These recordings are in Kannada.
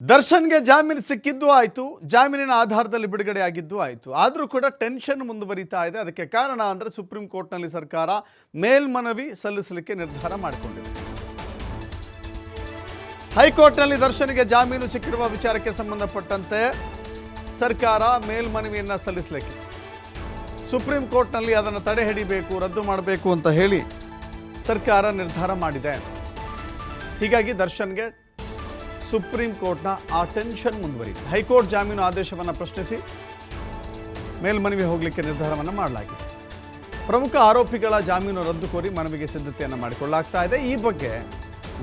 ದರ್ಶನ್ಗೆ ಜಾಮೀನು ಸಿಕ್ಕಿದ್ದು ಆಯಿತು, ಜಾಮೀನಿನ ಆಧಾರದಲ್ಲಿ ಬಿಡುಗಡೆ ಆಗಿದ್ದು ಆಯಿತು. ಆದರೂ ಕೂಡ ಟೆನ್ಷನ್ ಮುಂದುವರಿತಾ ಇದೆ. ಅದಕ್ಕೆ ಕಾರಣ ಅಂದರೆ ಸುಪ್ರೀಂ ಕೋರ್ಟ್ನಲ್ಲಿ ಸರ್ಕಾರ ಮೇಲ್ಮನವಿ ಸಲ್ಲಿಸಲಿಕ್ಕೆ ನಿರ್ಧಾರ ಮಾಡಿಕೊಂಡಿದೆ. ಹೈಕೋರ್ಟ್ನಲ್ಲಿ ದರ್ಶನ್ಗೆ ಜಾಮೀನು ಸಿಕ್ಕಿರುವ ವಿಚಾರಕ್ಕೆ ಸಂಬಂಧಪಟ್ಟಂತೆ ಸರ್ಕಾರ ಮೇಲ್ಮನವಿಯನ್ನು ಸಲ್ಲಿಸಲಿಕ್ಕೆ. ಸುಪ್ರೀಂ ಕೋರ್ಟ್ನಲ್ಲಿ ಅದನ್ನು ತಡೆ ಹಿಡಿಬೇಕು, ರದ್ದು ಮಾಡಬೇಕು ಅಂತ ಹೇಳಿ ಸರ್ಕಾರ ನಿರ್ಧಾರ ಮಾಡಿದೆ. ಹೀಗಾಗಿ ದರ್ಶನ್ಗೆ ಸುಪ್ರೀಂ ಕೋರ್ಟ್ನ ಆ ಟೆನ್ಷನ್ ಮುಂದುವರಿದೆ ಹೈಕೋರ್ಟ್ ಜಾಮೀನು ಆದೇಶವನ್ನು ಪ್ರಶ್ನಿಸಿ ಮೇಲ್ಮನವಿ ಹೋಗಲಿಕ್ಕೆ ನಿರ್ಧಾರವನ್ನು ಮಾಡಲಾಗಿದೆ. ಪ್ರಮುಖ ಆರೋಪಿಗಳ ಜಾಮೀನು ರದ್ದು ಕೋರಿ ಮನವಿಗೆ ಸಿದ್ಧತೆಯನ್ನು ಮಾಡಿಕೊಳ್ಳಲಾಗ್ತಾ ಇದೆ. ಈ ಬಗ್ಗೆ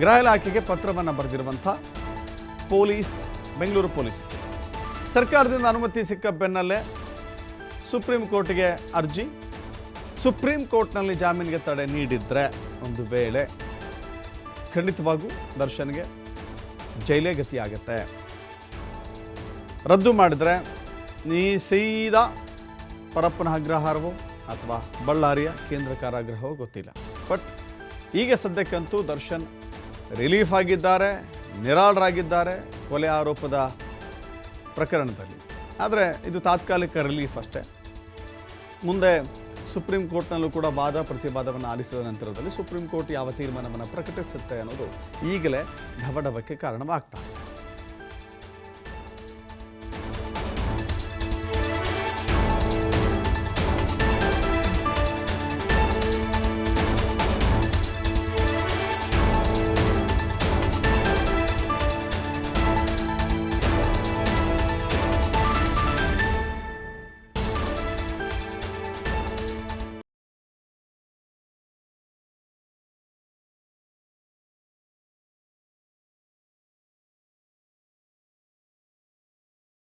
ಗೃಹ ಇಲಾಖೆಗೆ ಪತ್ರವನ್ನು ಬರೆದಿರುವಂಥ ಪೊಲೀಸ್, ಬೆಂಗಳೂರು ಪೊಲೀಸ್. ಸರ್ಕಾರದಿಂದ ಅನುಮತಿ ಸಿಕ್ಕ ಬೆನ್ನಲ್ಲೇ ಸುಪ್ರೀಂ ಕೋರ್ಟ್ಗೆ ಅರ್ಜಿ. ಸುಪ್ರೀಂ ಕೋರ್ಟ್ನಲ್ಲಿ ಜಾಮೀನಿಗೆ ತಡೆ ನೀಡಿದರೆ ಒಂದು ವೇಳೆ ಖಂಡಿತವಾಗೂ ದರ್ಶನ್ಗೆ ಜೈಲೇ ಗತಿ ಆಗುತ್ತೆ. ರದ್ದು ಮಾಡಿದ್ರೆ ನೀ ಸೀದಾ ಪರಪ್ಪನ ಅಗ್ರಹಾರವೋ ಅಥವಾ ಬಳ್ಳಾರಿಯ ಕೇಂದ್ರ ಕಾರಾಗೃಹವೋ ಗೊತ್ತಿಲ್ಲ. ಬಟ್ ಈಗ ಸದ್ಯಕ್ಕಂತೂ ದರ್ಶನ್ ರಿಲೀಫ್ ಆಗಿದ್ದಾರೆ, ನಿರಾಳರಾಗಿದ್ದಾರೆ ಕೊಲೆ ಆರೋಪದ ಪ್ರಕರಣದಲ್ಲಿ. ಆದರೆ ಇದು ತಾತ್ಕಾಲಿಕ ರಿಲೀಫ್ ಅಷ್ಟೇ. ಮುಂದೆ ಸುಪ್ರೀಂ ಕೋರ್ಟ್ನಲ್ಲೂ ಕೂಡ ವಾದ ಪ್ರತಿವಾದವನ್ನು ಆಲಿಸಿದ ನಂತರದಲ್ಲಿ ಸುಪ್ರೀಂ ಕೋರ್ಟ್ ಯಾವ ತೀರ್ಮಾನವನ್ನು ಪ್ರಕಟಿಸುತ್ತೆ ಅನ್ನೋದು ಈಗಲೇ ढबडब के कारण आगता है